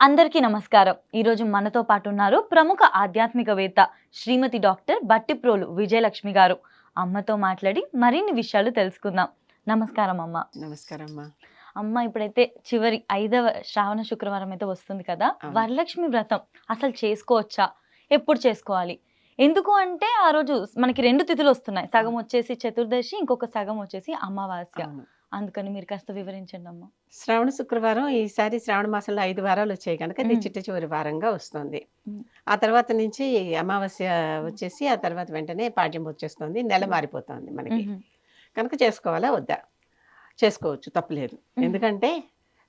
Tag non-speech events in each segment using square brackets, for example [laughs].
అందరికీ నమస్కారం. ఈరోజు మనతో పాటు ఉన్నారు ప్రముఖ ఆధ్యాత్మికవేత్త శ్రీమతి డాక్టర్ బట్టిప్రోలు విజయలక్ష్మి గారు. అమ్మతో మాట్లాడి మరిన్ని విషయాలు తెలుసుకుందాం. నమస్కారం అమ్మ. నమస్కారం అమ్మా అమ్మ ఇప్పుడైతే చివరి ఐదవ శ్రావణ శుక్రవారం అయితే వస్తుంది కదా. వరలక్ష్మి వ్రతం అసలు చేసుకోవచ్చా? ఎప్పుడు చేసుకోవాలి? ఎందుకు అంటే ఆ రోజు మనకి రెండు తిథులు వస్తున్నాయి. సగం వచ్చేసి చతుర్దశి ఇంకొక సగం వచ్చేసి అమావాస్య. అందుకని మీరు కాస్త వివరించండి అమ్మ శ్రావణ శుక్రవారం ఈసారి శ్రావణ మాసంలో ఐదు వారాలు వచ్చాయి కనుక ఇది. చిట్ట చివరి వారంగా వస్తుంది. ఆ తర్వాత నుంచి అమావాస్య వచ్చేసి ఆ తర్వాత వెంటనే పాడ్యం వచ్చేస్తుంది నెల మారిపోతుంది మనకి. కనుక చేసుకోవాలా వద్దా చేసుకోవచ్చు తప్పలేదు. ఎందుకంటే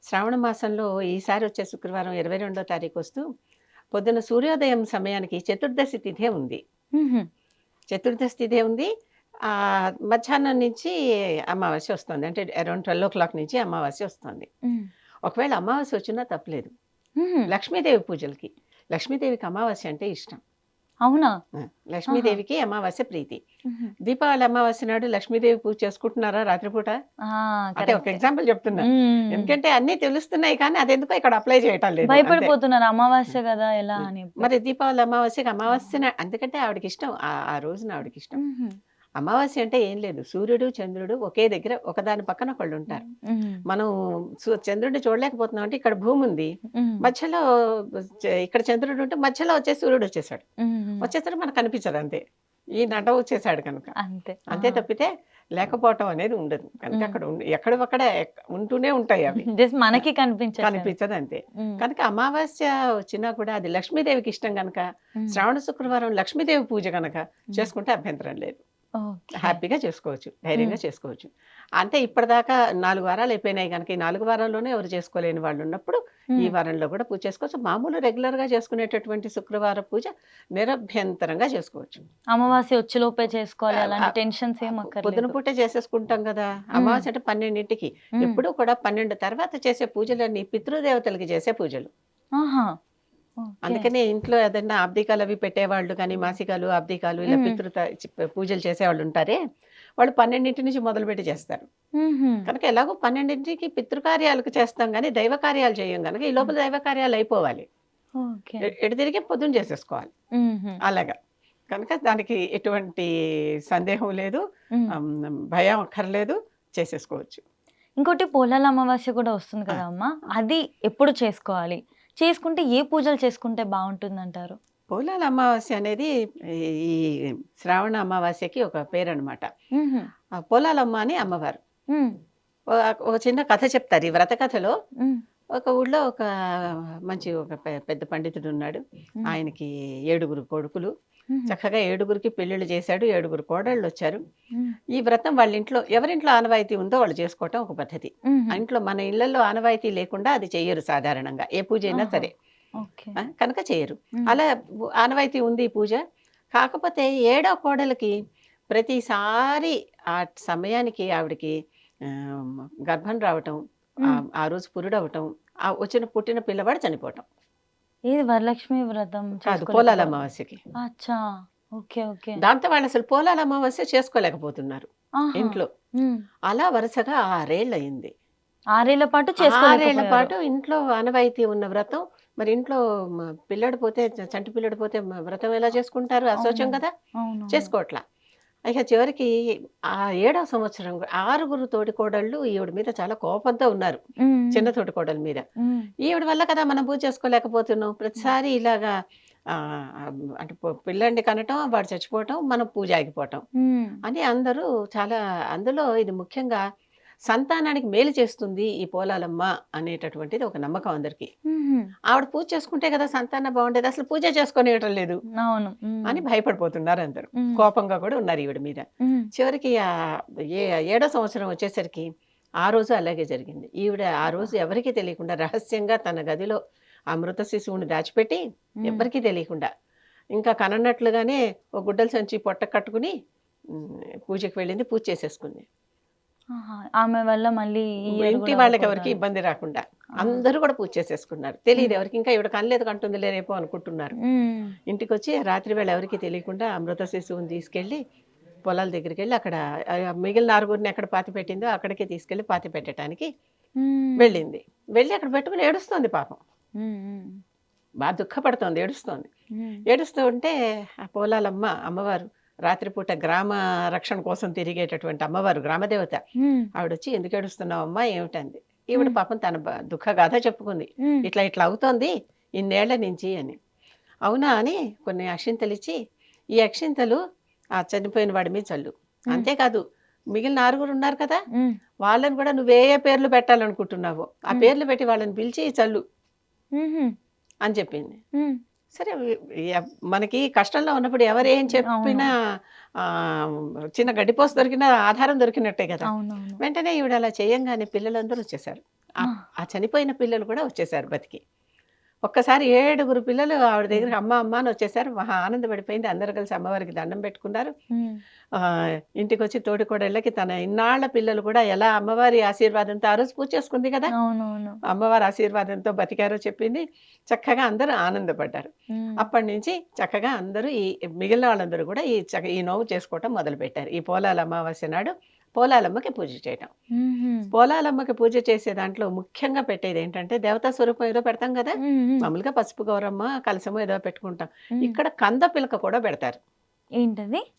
శ్రావణ మాసంలో ఈసారి వచ్చే శుక్రవారం ఇరవై రెండో తారీఖు వస్తూ పొద్దున సూర్యోదయం సమయానికి చతుర్దశి తిథే ఉంది. చతుర్దశి తిథే ఉంది ఆ మధ్యాహ్నం నుంచి అమావాస్య వస్తుంది. అంటే అరౌండ్ ట్వెల్వ్ ఓ క్లాక్ నుంచి అమావాస్య వస్తుంది. ఒకవేళ అమావాస్య వచ్చినా తప్పలేదు. లక్ష్మీదేవి పూజలకి. లక్ష్మీదేవికి అమావాస్య అంటే ఇష్టం. అవునా? ఆ, లక్ష్మీదేవికి అమావాస్య ప్రీతి. దీపావళి అమావాస్య నాడు లక్ష్మీదేవి పూజ చేసుకుంటున్నారా రాత్రిపూట? ఆ, అంటే ఒక correct. ఎగ్జాంపుల్ చెప్తున్నా. ఎందుకంటే అన్ని తెలుస్తున్నాయి కానీ అదెందుకో ఇక్కడ అప్లై చేయటం లేదు. అంతే. భయపడిపోతున్నారు అమావాస్య కదా ఎలా అని. మరి దీపావళి అమావాస్యకి అమావాస్య నా- అందుకంటే ఆవిడకి ఇష్టం. ఆ- ఆ రోజున ఆవిడకి ఇష్టం. అమావాస్య అంటే ఏం లేదు. సూర్యుడు చంద్రుడు ఒకే దగ్గర ఒకదాని పక్కన ఒకళ్ళు ఉంటారు. మనం చంద్రుడిని చూడలేకపోతున్నాం అంటే ఇక్కడ భూమి ఉంది. మధ్యలో ఇక్కడ చంద్రుడు ఉంటే మధ్యలో వచ్చే సూర్యుడు వచ్చేసాడు. వచ్చేసరికి మనకు కనిపించదు అంతే. ఈ నట వచ్చేసాడు కనుక. అంతే. అంతే. తప్పితే లేకపోవటం అనేది ఉండదు. కనుక. అక్కడ ఎక్కడొక్కడ ఎక్క- ఉంటూనే ఉంటాయి అవి. [laughs] మనకి కనిపించదు కనిపించదు అంతే. కనుక అమావాస్య వచ్చినా కూడా అది లక్ష్మీదేవికి ఇష్టం కనుక శ్రావణ శుక్రవారం లక్ష్మీదేవి పూజ కనుక చేసుకుంటే అభ్యంతరం లేదు. హ్యాపీగా చేసుకోవచ్చు ధైర్యంగా చేసుకోవచ్చు. అంటే ఇప్పటిదాకా నాలుగు వారాలు అయిపోయినాయి కనుక ఈ నాలుగు వారాల్లోనే ఎవరు చేసుకోలేని వాళ్ళు ఉన్నప్పుడు ఈ వారంలో కూడా పూజ చేసుకోవచ్చు. మామూలు రెగ్యులర్గా చేసుకునేటటువంటి శుక్రవార పూజ నిరభ్యంతరంగా చేసుకోవచ్చు. అమావాస్య వచ్చేలోపే చేసుకోవాలి అలాంటి టెన్షన్స్ పొద్దున పూట చేసేసుకుంటాం కదా అమావాస్య అంటే పన్నెండింటికి. ఎప్పుడు కూడా పన్నెండు తర్వాత చేసే పూజలన్నీ పితృదేవతలకి చేసే పూజలు. అందుకనే ఇంట్లో ఏదైనా అబ్దికాలు అవి పెట్టేవాళ్ళు కానీ మాసికాలు అబ్దికాలు ఇలా మ్మ్. పితృ పూజలు చేసేవాళ్ళు ఉంటారే వాళ్ళు పన్నెండింటి నుంచి మొదలుపెట్టి చేస్తారు. కనుక ఎలాగో పన్నెండింటికి పితృకార్యాలకు చేస్తాం కానీ దైవ కార్యాలు చేయం కనుక ఈ లోపల దైవ కార్యాలు అయిపోవాలి. ఎటు తిరిగి పొద్దున చేసేసుకోవాలి. అలాగా. కనుక దానికి ఎటువంటి సందేహం లేదు భయం అక్కర్లేదు చేసేసుకోవచ్చు. ఇంకోటి పొలాల అమావాస్య కూడా వస్తుంది కదా అమ్మ. అది ఎప్పుడు చేసుకోవాలి? చేసుకుంటే ఏ పూజలు చేసుకుంటే బాగుంటుంది అంటారు పోలాల అమావాస్య అనేది ఈ శ్రావణ అమావాస్యకి ఒక పేరు అనమాట పోలాలమ్మ అని అమ్మవారు. ఒక- చిన్న కథ చెప్తారు ఈ వ్రత కథలో. ఒక ఊళ్ళో ఒక మంచి ఒక పెద్ద పండితుడు ఉన్నాడు. ఆయనకి ఏడుగురు కొడుకులు. చక్కగా ఏడుగురికి పెళ్ళిళ్ళు చేశాడు ఏడుగురు కోడళ్ళు వచ్చారు ఈ వ్రతం వాళ్ళ ఇంట్లో ఎవరింట్లో ఆనవాయితీ ఉందో వాళ్ళు చేసుకోవటం ఒక పద్ధతి. ఇంట్లో మన ఇళ్ళలో ఆనవాయితీ లేకుండా అది చెయ్యరు సాధారణంగా. ఏ పూజ అయినా. సరే. కనుక చేయరు. అలా ఆనవాయితీ ఉంది ఈ పూజ. కాకపోతే ఏడో కోడలికి ప్రతిసారి ఆ సమయానికి ఆవిడకి గర్భం రావటం ఆ- ఆ రోజు పురుడవటం ఆ వచ్చిన పుట్టిన పిల్లవాడు చనిపోవటం. ఇది వరలక్ష్మి వ్రతం కాదు పోలాల అమావాస్యకి. అచ్చా ఓకే ఓకే. దాంతో వాళ్ళు అసలు పోలాల అమావాస్య చేసుకోలేకపోతున్నారు. ఇంట్లో. అలా వరుసగా ఆరేళ్ళు అయింది ఆరేళ్ళ పాటు ఆరేళ్ళ పాటు ఇంట్లో ఆనవాయితీ ఉన్న వ్రతం. మరి ఇంట్లో పిల్లడు పోతే చంటి పిల్లడు పోతే వ్రతం ఎలా చేసుకుంటారు? అశోచం అవును. కదా చేసుకోవట్లా. ఇక చివరికి ఆ ఏడవ సంవత్సరం ఆరుగురు తోటి కోడళ్ళు ఈవిడ మీద చాలా కోపంతో ఉన్నారు. చిన్న తోటి కోడల మీద. ఈవిడ వల్ల కదా మనం పూజ చేసుకోలేకపోతున్నాం ప్రతిసారి ఇలాగా ఆ, అంటే పో- పిల్లాడిని కనటం వాడు చచ్చిపోవటం మనం పూజ ఆగిపోవటం. అని అందరూ చాలా అందులో ఇది ముఖ్యంగా సంతానానికి మేలు చేస్తుంది ఈ పోలాలమ్మ అనేటటువంటిది ఒక నమ్మకం అందరికీ. ఆవిడ పూజ చేసుకుంటే కదా సంతానం బాగుండేది అసలు పూజ చేసుకునేయటం లేదు అవును. అని భయపడిపోతున్నారు అందరూ. కోపంగా కూడా ఉన్నారు ఈవిడ మీద. చివరికి ఏడో సంవత్సరం వచ్చేసరికి ఆ రోజు అలాగే జరిగింది ఈవిడ ఆ రోజు ఎవరికీ తెలియకుండా రహస్యంగా తన గదిలో ఆ మృత శిశువుని దాచిపెట్టి. ఎవరికీ తెలియకుండా ఇంకా కనన్నట్లుగానే ఒక గుడ్డల సంచి పొట్ట కట్టుకుని పూజకి వెళ్ళింది పూజ చేసేసుకుంది. ఆమె వల్ల మళ్ళీ ఇంటి వాళ్ళకి. ఎవరికి ఇబ్బంది రాకుండా. అందరూ కూడా పూజ చేసేసుకున్నారు తెలియదు ఎవరికి ఇంకా ఇవిడ కనలేదు కంటుంది రేపు అనుకుంటున్నారు. ఇంటికి వచ్చి రాత్రి వేళ ఎవరికి తెలియకుండా ఆ మృత శిశువుని తీసుకెళ్ళి పొలాల దగ్గరికి వెళ్ళి అక్కడ మిగిలిన ఆరుగురిని ఎక్కడ పాతి పెట్టిందో అక్కడికి తీసుకెళ్ళి పాతి పెట్టడానికి. వెళ్ళింది వెళ్ళి అక్కడ పెట్టుకుని ఏడుస్తుంది పాపం బాగా దుఃఖపడుతోంది ఏడుస్తోంది. ఏడుస్తూ ఉంటే ఆ పోలాలమ్మ అమ్మవారు రాత్రిపూట గ్రామ రక్షణ కోసం తిరిగేటటువంటి అమ్మవారు గ్రామదేవత. ఉమ్, ఆవిడ వచ్చి ఎందుకు ఏడుస్తున్నావు అమ్మా? ఏమిటంది? ఈవిడ. పాపం తన దుఃఖ గాథ చెప్పుకుంది. ఇట్లా ఇట్లా అవుతోంది ఇన్నేళ్ళ నుంచి అని. అవునా? అని కొన్ని అక్షింతలు ఇచ్చి ఈ అక్షింతలు ఆ చనిపోయిన వాడి మీద చల్లు. అంతేకాదు మిగిలిన ఆరుగురు ఉన్నారు కదా? వాళ్ళని కూడా నువ్వే ఏ పేర్లు పెట్టాలనుకుంటున్నావో ఆ. పేర్లు పెట్టి వాళ్ళని పిలిచి చల్లు అని చెప్పింది. సరే మనకి కష్టంలో ఉన్నప్పుడు ఎవరు ఏం చెప్పినా ఆ, చిన్న గడ్డిపోస దొరికినా ఆధారం దొరికినట్టే కదా. వెంటనే ఈవిడ అలా చేయంగానే పిల్లలందరూ వచ్చేసారు. ఆ చనిపోయిన పిల్లలు కూడా వచ్చేసారు బతికి. ఒక్కసారి ఏడుగురు పిల్లలు ఆవిడ దగ్గరికి అమ్మ అమ్మ అని వచ్చేసారు. మహా ఆనందపడిపోయింది. అందరూ కలిసి అమ్మవారికి దండం పెట్టుకున్నారు. ఇంటికి వచ్చి తోటికోడళ్ళకి తన ఇన్నాళ్ళ పిల్లలు కూడా ఎలా అమ్మవారి ఆశీర్వాదంతో ఆ రోజు పూజ చేసుకుంది కదా? అమ్మవారి ఆశీర్వాదంతో బతికారో చెప్పింది. చక్కగా అందరూ ఆనందపడ్డారు. అప్పటి నుంచి చక్కగా అందరూ ఈ మిగిలిన వాళ్ళందరూ కూడా ఈ చక్క ఈ నోవు చేసుకోవటం మొదలుపెట్టారు. ఈ పోలాల అమావాస్య నాడు పోలాలమ్మకి పూజ చేయటం. పోలాలమ్మకి పూజ చేసే దాంట్లో ముఖ్యంగా పెట్టేది ఏంటంటే దేవతా స్వరూపం ఏదో పెడతాం కదా? మామూలుగా పసుపు గౌరమ్మ కలసము ఏదో పెట్టుకుంటాం. ఇక్కడ కంద పిలక కూడా పెడతారు. ఏంటది?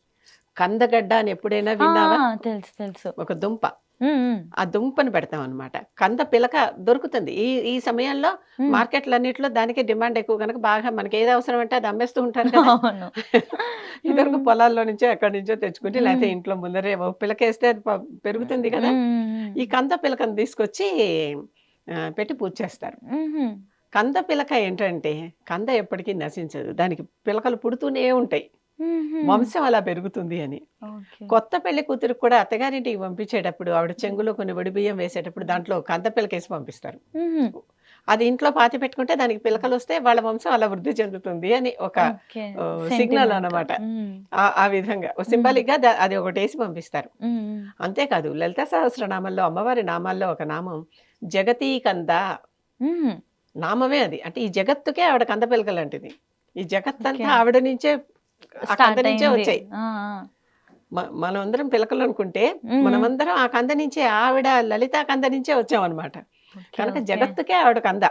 కందగడ్డ అని ఎప్పుడైనా విన్నావా? తెలుసు తెలుసు. ఒక దుంప. ఆ దుంపని పెడతాం అనమాట కంద పిలక దొరుకుతుంది ఈ ఈ సమయంలో. మార్కెట్లన్నింటిలో దానికి డిమాండ్ ఎక్కువ కనుక బాగా మనకి ఏది అవసరం అంటే అది అమ్మేస్తూ ఉంటారు కదా [laughs] ఇదివరకు. పొలాల్లో నుంచో ఎక్కడి నుంచో తెచ్చుకుంటే లేకపోతే. ఇంట్లో ముందరే పిలకేస్తే అది పెరుగుతుంది కదా ఈ కంద పిలకను తీసుకొచ్చి పెట్టి పూజ చేస్తారు. కంద పిలక ఏంటంటే కంద ఎప్పటికీ నశించదు దానికి పిలకలు పుడుతూనే ఉంటాయి. వంశం అలా పెరుగుతుంది అని. కొత్త పెళ్ళి కూతురు కూడా అత్తగారింటికి పంపించేటప్పుడు ఆవిడ చెంగులో కొన్ని వడి బియ్యం వేసేటప్పుడు దాంట్లో కంద పిలకేసి పంపిస్తారు. అది ఇంట్లో పాతి పెట్టుకుంటే దానికి పిలకలు వస్తే వాళ్ళ వంశం అలా వృద్ధి చెందుతుంది అని ఒక. సిగ్నల్ అన్నమాట. ఉమ్, ఆ- విధంగా సింబాలిక్గా అది ఒకటి వేసి పంపిస్తారు. అంతేకాదు లలిత సహస్రనామంలో అమ్మవారి నామాల్లో ఒక నామం జగతీ కంద నామమే అది అంటే ఈ జగత్తుకే ఆవిడ కంద పిలక లాంటిది ఈ జగత్ అంతా. ఆవిడ నుంచే స్టార్ట్ నుంచే. వచ్చాయి. మనం అందరం పిలకలు అనుకుంటే మనమందరం ఆ కంద నుంచే ఆవిడ లలిత కంద నుంచే వచ్చాం అనమాట ఓకే, కనుక. జగత్తుకే ఆవిడ కంద.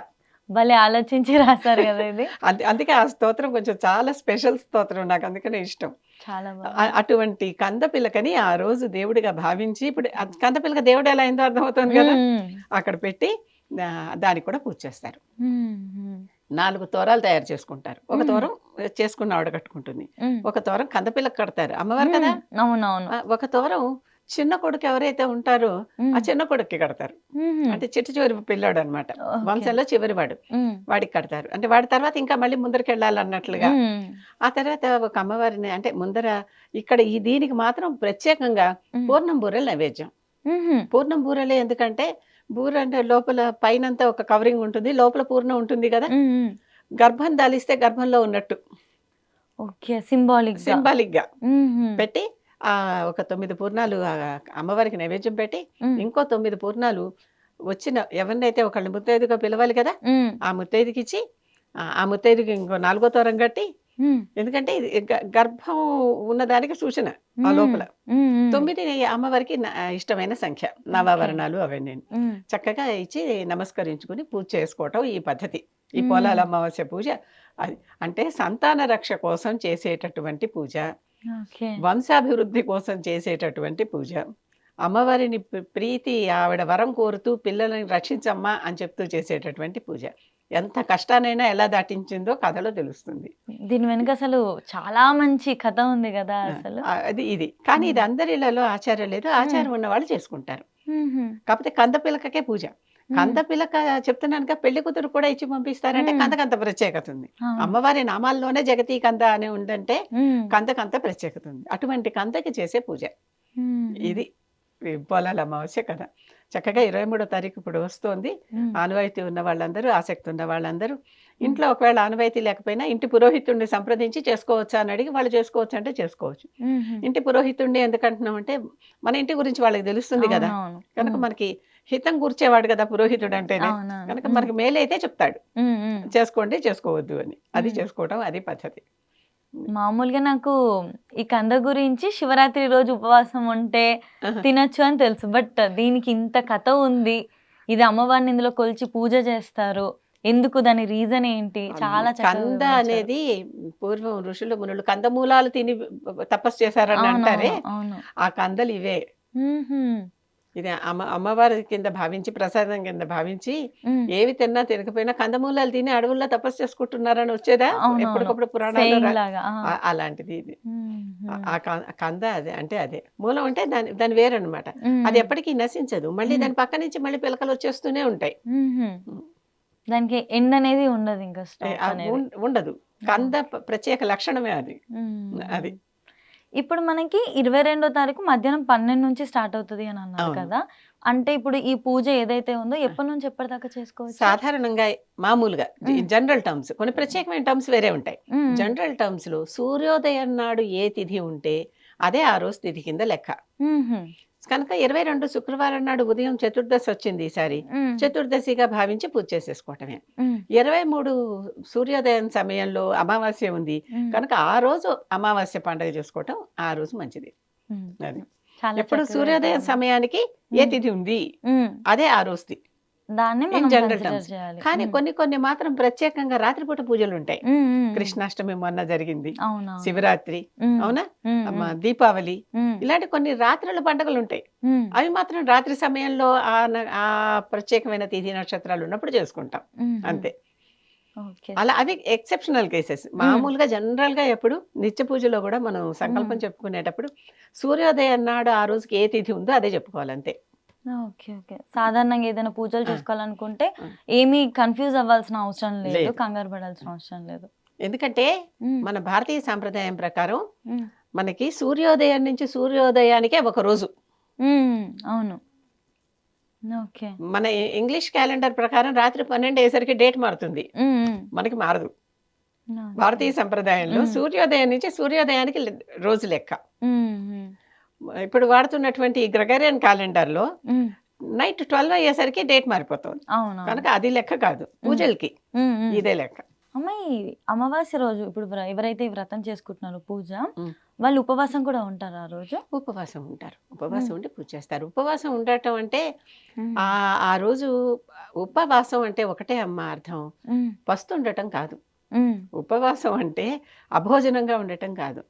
భలే ఆలోచించి రాశారు కదా ఇది. [laughs] అందుకే ఆ స్తోత్రం కొంచెం చాలా స్పెషల్ స్తోత్రం నాకు అందుకనే ఇష్టం. చాలా అటువంటి కంద పిల్లకని ఆ రోజు దేవుడిగా భావించి ఇప్పుడు కంద పిల్లక దేవుడు ఎలా అయిందో అర్థమవుతుంది కదా? అక్కడ పెట్టి దానికి కూడా పూజ చేస్తారు. నాలుగు తోరాలు తయారు చేసుకుంటారు. ఒక. తోరం చేసుకున్న ఆవిడ కట్టుకుంటుంది. ఒక తోరం కందపిల్లకి కడతారు. అమ్మవారు కదా? అవునవును. ఒక తోరం చిన్న కొడుకు ఎవరైతే ఉంటారో ఆ చిన్న కొడుక్కి కడతారు. అంటే చిట్టు చివరి పిల్లాడు అనమాట. వంశంలో చివరి వాడు వాడికి కడతారు. అంటే వాడి తర్వాత ఇంకా మళ్ళీ ముందరికి వెళ్ళాలన్నట్లుగా ఉమ్, ఆ తర్వాత ఒక అమ్మవారిని అంటే ముందర ఇక్కడ ఈ దీనికి మాత్రం ప్రత్యేకంగా పూర్ణం బూరెలు నైవేద్యం. పూర్ణం బూరెలే ఎందుకంటే బూర అంటే లోపల పైనంతా ఒక కవరింగ్ ఉంటుంది లోపల పూర్ణం ఉంటుంది కదా. గర్భం దాలిస్తే గర్భంలో ఉన్నట్టు. ఓకే సింబాలిక్ సింబాలిక్గా పెట్టి ఆ ఒక తొమ్మిది పూర్ణాలు అమ్మవారికి నైవేద్యం పెట్టి ఇంకో తొమ్మిది పూర్ణాలు వచ్చిన ఎవరినైతే ఒకళ్ళని ముత్తైదుగా పిలవాలి కదా ఆ ముత్తైదుకి ఇచ్చి ఆ- ముత్తైదుకి ఇంకో నాలుగో తోరం కట్టి ఎందుకంటే ఇది గర్భం ఉన్నదానికి సూచన ఆ లోపల. తొమ్మిది అమ్మవారికి ఇష్టమైన సంఖ్య నవావరణాలు అవన్నీ. చక్కగా ఇచ్చి నమస్కరించుకుని పూజ చేసుకోవటం ఈ పద్ధతి. ఈ. పొలాల అమావాస్య పూజ అంటే సంతాన రక్ష కోసం చేసేటటువంటి పూజ. వంశాభివృద్ధి కోసం చేసేటటువంటి పూజ. అమ్మవారిని ప్ర- ప్రీతి ఆవిడ వరం కోరుతూ పిల్లల్ని రక్షించమ్మా అని చెప్తూ చేసేటటువంటి పూజ. ఎంత కష్టానైనా ఎలా దాటించిందో కథలో తెలుస్తుంది. దీని వెనుక అసలు చాలా మంచి కథ ఉంది కదా అసలు. అది ఇది. కానీ ఇది మ్మ్. అందరిలో ఆచారం లేదు. ఆచారం ఉన్న వాళ్ళు చేసుకుంటారు. కాకపోతే కంద పిలకకే పూజ. కంద పిలక చెప్తున్నాను కదా, పెళ్ళి కూతురు కూడా ఇచ్చి పంపిస్తారంటే. కందకంత ప్రత్యేకత ఉంది. అమ్మవారి నామాల్లోనే జగతీ కంద అని ఉందంటే కందకంత ప్రత్యేకత ఉంది. అటువంటి కందకి చేసే పూజ. ఇది ఈ పొలాల అమావాస్య కథ. చక్కగా ఇరవై మూడో తారీఖు ఇప్పుడు వస్తోంది. ఆనవాయితీ ఉన్న వాళ్ళందరూ ఆసక్తి ఉన్న వాళ్ళందరూ ఇంట్లో ఒకవేళ ఆనవాయితీ లేకపోయినా ఇంటి పురోహితుడిని సంప్రదించి చేసుకోవచ్చా అని అడిగి వాళ్ళు చేసుకోవచ్చు అంటే చేసుకోవచ్చు. ఇంటి పురోహితుడిని ఎందుకంటున్నాం అంటే మన ఇంటి గురించి వాళ్ళకి తెలుస్తుంది కదా. కనుక మనకి హితం కూర్చేవాడు కదా పురోహితుడు అంటేనే. కనుక మనకి మేలైతే చెప్తాడు. చేసుకోండి చేసుకోవద్దు అని. అది. చేసుకోవటం అది పద్ధతి. మామూలుగా నాకు ఈ కంద గురించి శివరాత్రి రోజు ఉపవాసం ఉంటే. తినొచ్చు అని తెలుసు. బట్ దీనికి ఇంత కథ ఉంది. ఇది అమ్మవారిని ఇందులో కొలిచి పూజ చేస్తారు. ఎందుకు? దాని రీజన్ ఏంటి? చాలా కంద. అనేది పూర్వం ఋషులు మునులు కందమూలాలు తిని తపస్సు చేశారని అంటారే? ఆ కందలు ఇవే. ఇది అమ్మ అమ్మవారి కింద భావించి ప్రసాదం కింద భావించి. ఏవి తిన్నా తినకపోయినా కందమూలాలు తిని అడవుల్లో తపస్సు చేసుకుంటున్నారని వచ్చేదా. ఎప్పటికప్పుడు పురాణాలు అలాంటిది ఇది. ఆ- కంద అదే అంటే అదే మూలం అంటే దాని దాని వేరనమాట. అది ఎప్పటికీ నశించదు మళ్ళీ. దాని పక్క నుంచి మళ్ళీ పిలకలు వచ్చేస్తూనే ఉంటాయి. దానికి ఎండ్ అనేది ఉండదు ఇంకా ఉండదు కంద ప్రత్యేక లక్షణమే అది. అది. ఇప్పుడు మనకి ఇరవై రెండో తారీఖు మధ్యాహ్నం పన్నెండు నుంచి స్టార్ట్ అవుతుంది అని అన్నారు. కదా అంటే ఇప్పుడు ఈ పూజ ఏదైతే ఉందో ఎప్పటి నుంచి ఎప్పటిదాకా చేసుకోవచ్చు సాధారణంగా మామూలుగా మ్మ్. జనరల్ టర్మ్స్ కొన్ని ప్రత్యేకమైన టర్మ్స్ వేరే ఉంటాయి. జనరల్ టర్మ్స్లో సూర్యోదయం నాడు ఏ తిథి ఉంటే అదే ఆ రోజు తిథి కింద లెక్క. కనుక ఇరవై రెండు శుక్రవారం నాడు ఉదయం చతుర్దశి వచ్చింది ఈసారి. చతుర్దశిగా భావించి పూజ చేసేసుకోవటమే. ఇరవై మూడు సూర్యోదయం సమయంలో అమావాస్య ఉంది. కనుక ఆ రోజు అమావాస్య పండుగ చేసుకోవటం ఆ రోజు మంచిది. అది. ఎప్పుడు సూర్యోదయం. సమయానికి ఏ. తిథి ఉంది. అదే ఆ రోజుది దాన్ని కానీ మ్మ్. కొన్ని కొన్ని మాత్రం ప్రత్యేకంగా రాత్రిపూట పూజలు ఉంటాయి మ్మ్. మ్మ్. కృష్ణాష్టమి మొన్న జరిగింది శివరాత్రి. అవునా దీపావళి. ఇలాంటి కొన్ని రాత్రుల పండుగలు ఉంటాయి. అవి మాత్రం రాత్రి సమయంలో ఆ ప్రత్యేకమైన తిథి నక్షత్రాలు ఉన్నప్పుడు చేసుకుంటాం. అంతే అలా అవి ఎక్సెప్షనల్ కేసెస్ మామూలుగా జనరల్గా ఎప్పుడు నిత్య పూజలో కూడా మనం సంకల్పం చెప్పుకునేటప్పుడు సూర్యోదయం నాడు ఆ రోజుకి ఏ తిథి ఉందో అదే చెప్పుకోవాలి అంతే ఓకే ఓకే సాధారణంగా ఏదైనా పూజలు. చేసుకోవాలనుకుంటే. ఏమీ కన్ఫ్యూజ్ అవ్వాల్సిన అవసరం లేదు. కంగారు పడాల్సిన అవసరం లేదు ఎందుకంటే. మన భారతీయ సాంప్రదాయం ప్రకారం. మనకి సూర్యోదయం నుంచి సూర్యోదయానికే ఒక రోజు. అవును ఓకే మన ఇంగ్లీష్ క్యాలెండర్ ప్రకారం రాత్రి పన్నెండు అయ్యేసరికి డేట్ మారుతుంది. మనకి మారదు. భారతీయ సంప్రదాయంలో. సూర్యోదయం నుంచి సూర్యోదయానికి రోజు లెక్క. ఇప్పుడు వాడుతున్నటువంటి గ్రెగరియన్ క్యాలెండర్లో మ్మ్. నైట్ ట్వెల్వ్ అయ్యేసరికి డేట్ మారిపోతుంది అవును కనుక అది లెక్క కాదు పూజలకి. ఇదే లెక్క అమ్మ ఈ అమావాస్య రోజు ఇప్పుడు వ్ర- ఎవరైతే వ్రతం చేసుకుంటున్నారో పూజ. వాళ్ళు ఉపవాసం కూడా ఉంటారు ఆ రోజు ఉపవాసం ఉంటారు ఉపవాసం. ఉండి పూజ చేస్తారు ఉపవాసం ఉండటం అంటే. ఆ ఆ రోజు ఉపవాసం అంటే ఒకటే అమ్మ అర్థం మ్మ్. పస్తు ఉండటం కాదు. ఉపవాసం అంటే అభోజనంగా ఉండటం కాదు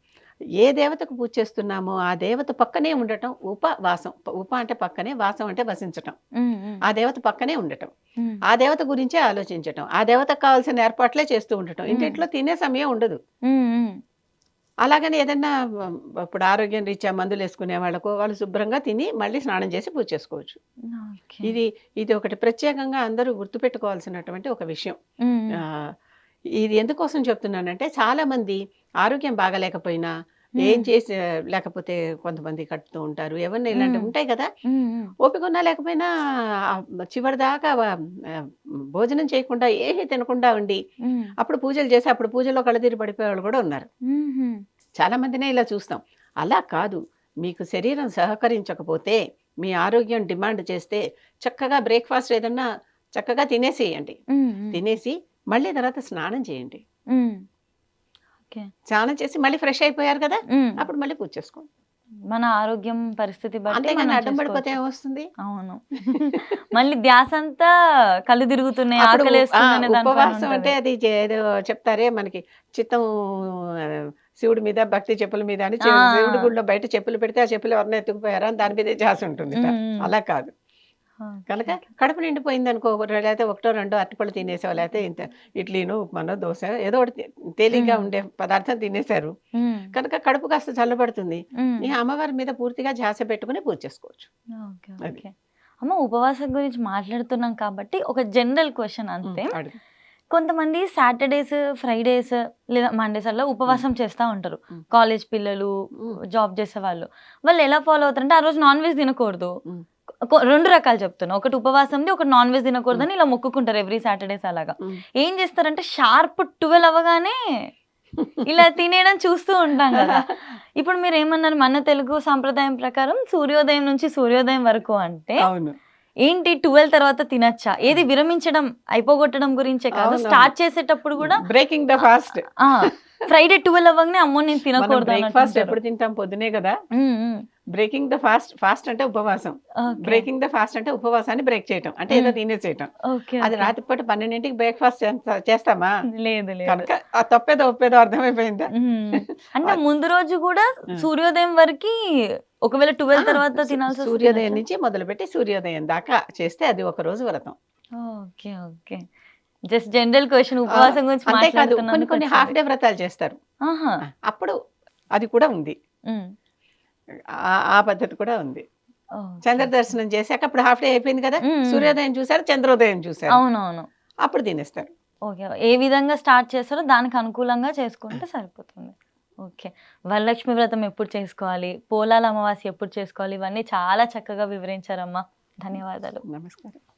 ఏ దేవతకు పూజ చేస్తున్నామో ఆ దేవత పక్కనే ఉండటం ఉపవాసం ఉప అంటే పక్కనే వాసం అంటే వసించటం. ఆ దేవత పక్కనే ఉండటం. ఆ దేవత గురించే ఆలోచించటం ఆ దేవతకు కావాల్సిన ఏర్పాట్లే చేస్తూ ఉండటం. ఇంటింట్లో తినే సమయం ఉండదు. అలాగని ఏదన్నా ఇప్పుడు ఆరోగ్యం రీత్యా మందులు వేసుకునే వాళ్ళకు వాళ్ళు శుభ్రంగా తిని మళ్ళీ స్నానం చేసి పూజ చేసుకోవచ్చు. ఇది ఇది ఒకటి ప్రత్యేకంగా అందరూ గుర్తుపెట్టుకోవాల్సినటువంటి ఒక విషయం ఇది ఎందుకోసం చెప్తున్నానంటే చాలా మంది ఆరోగ్యం బాగలేకపోయినా ఏం చేసి లేకపోతే కొంతమంది కట్టుతూ ఉంటారు ఎవరిని ఇలాంటివి. ఉంటాయి కదా. ఓపిక ఉన్నా లేకపోయినా ఆ, చివరి దాకా ఆ, భోజనం చేయకుండా ఏమీ తినకుండా ఉండి. అప్పుడు పూజలు చేసి అప్పుడు పూజలో కళ్ళతీరి పడిపోయే వాళ్ళు కూడా ఉన్నారు. చాలా మందినే ఇలా చూస్తాం అలా కాదు మీకు శరీరం సహకరించకపోతే మీ ఆరోగ్యం డిమాండ్ చేస్తే చక్కగా బ్రేక్ఫాస్ట్ ఏదన్నా చక్కగా తినేసేయండి. తినేసి మళ్ళీ తర్వాత స్నానం చేయండి. స్నానం చేసి మళ్ళీ ఫ్రెష్ అయిపోయారు కదా. అప్పుడు మళ్ళీ పూజ చేసుకోండి మన ఆరోగ్యం పరిస్థితి అడ్డం పడిపోతే. ఏమొస్తుంది అవును మళ్ళీ ధ్యాస అంతా కళ్ళు తిరుగుతున్నాయి ఉపవాసం అంటే. అది ఏదో చెప్తారే మనకి చిత్తం శివుడి మీద భక్తి చెప్పుల మీద అని. శివుడి గుడిలో బయట చెప్పులు పెడితే ఆ చెప్పులు ఎవరిని ఎత్తుకుపోయారా అని దాని మీదే జాస్ ఉంటుంది. అలా కాదు. కనుక కడుపు నిండిపోయింది అనుకో లేకపోతే ఒకటో రెండో అరటిపళ్ళు తినేసావు లేకపోతే ఇంత ఇడ్లీనో ఉప్మానో దోశ ఏదో ఒకటి తేలిగ్గా. ఉండే పదార్థం తినేశారు. కనుక కడుపు కాస్త చల్లబడుతుంది. ఈ అమ్మవారి మీద పూర్తిగా ధ్యాస పెట్టుకుని పూజ చేసుకోవచ్చు అమ్మ ఉపవాసం గురించి మాట్లాడుతున్నాం కాబట్టి ఒక జనరల్ క్వశ్చన్ అంతే. కొంతమంది సాటర్డేస్ ఫ్రైడేస్ లేదా మండేస్ అలా ఉపవాసం చేస్తూ ఉంటారు. కాలేజ్ పిల్లలు. జాబ్ చేసే వాళ్ళు వాళ్ళు ఎలా ఫాలో అవుతారంటే ఆ రోజు నాన్ వెజ్ తినకూడదు రెండు రకాలు చెప్తున్నా. ఒకటి ఉపవాసంది ఒకటి నాన్ వెజ్ తినకూడదని ఇలా మొక్కుకుంటారు ఎవ్రీ సాటర్డేస్ అలాగా. ఏం చేస్తారంటే షార్ప్ ట్వెల్వ్ అవ్వగానే ఇలా తినేయడం చూస్తూ ఉంటాం కదా. [laughs] ఇప్పుడు మీరు ఏమన్నారు మన తెలుగు సాంప్రదాయం ప్రకారం సూర్యోదయం నుంచి సూర్యోదయం వరకు అంటే ఏంటి ట్వెల్వ్ తర్వాత తినచ్చా? ఏది విరమించడం అయిపోగొట్టడం గురించే కాదు. స్టార్ట్ చేసేటప్పుడు కూడా breaking the fast Friday twelve అవ్వగానే అమ్మో నేను తినకూడదు బ్రేక్ఫాస్ట్ ఎప్పుడు తింటాం పొద్దునే కదా. బ్రేకింగ్ ద ఫాస్ట్ ఫాస్ట్ అంటే ఉపవాసం. బ్రేకింగ్ ద ఫాస్ట్ అంటే ఉపవాసాన్ని బ్రేక్ చేయటం. అంటే ఏదో మ్మ్. తినేసేయటం. ఓకే అది రాత్రిపూట పన్నెండింటికి బ్రేక్ఫాస్ట్ చేస్తామా? లేదు కనుక ఆ తప్పేదో ఒప్పేదో అర్థమైపోయిందా? మ్మ్. అంటే ముందు రోజు కూడా. సూర్యోదయం వరకు ఒకవేళ ట్వెల్వ్ తర్వాత తినాల్సి సూర్యోదయం? నుంచి మొదలుపెట్టి సూర్యోదయం దాకా చేస్తే అది ఒక రోజు వ్రతం. Okay okay just general question ఉపవాసం గురించి అంతేకాదు కొన్ని కొన్ని హాఫ్ డే వ్రతాలు చేస్తారు. అప్పుడు అది కూడా ఉంది. మ్మ్. ఆ- పద్ధతి కూడా ఉంది. చంద్ర దర్శనం చేశాక అప్పుడు హాఫ్ డే అయిపోయింది కదా. సూర్యోదయం చూసారు చంద్రోదయం చూసారు అవునవును. అప్పుడు తినేస్తారు. ఓకే ఏ విధంగా స్టార్ట్ చేస్తారో దానికి అనుకూలంగా చేసుకుంటే సరిపోతుంది. ఓకే వరలక్ష్మి వ్రతం ఎప్పుడు చేసుకోవాలి పోలాల అమావాస్య ఎప్పుడు చేసుకోవాలి ఇవన్నీ చాలా చక్కగా వివరించారమ్మా. ధన్యవాదాలు. నమస్కారం.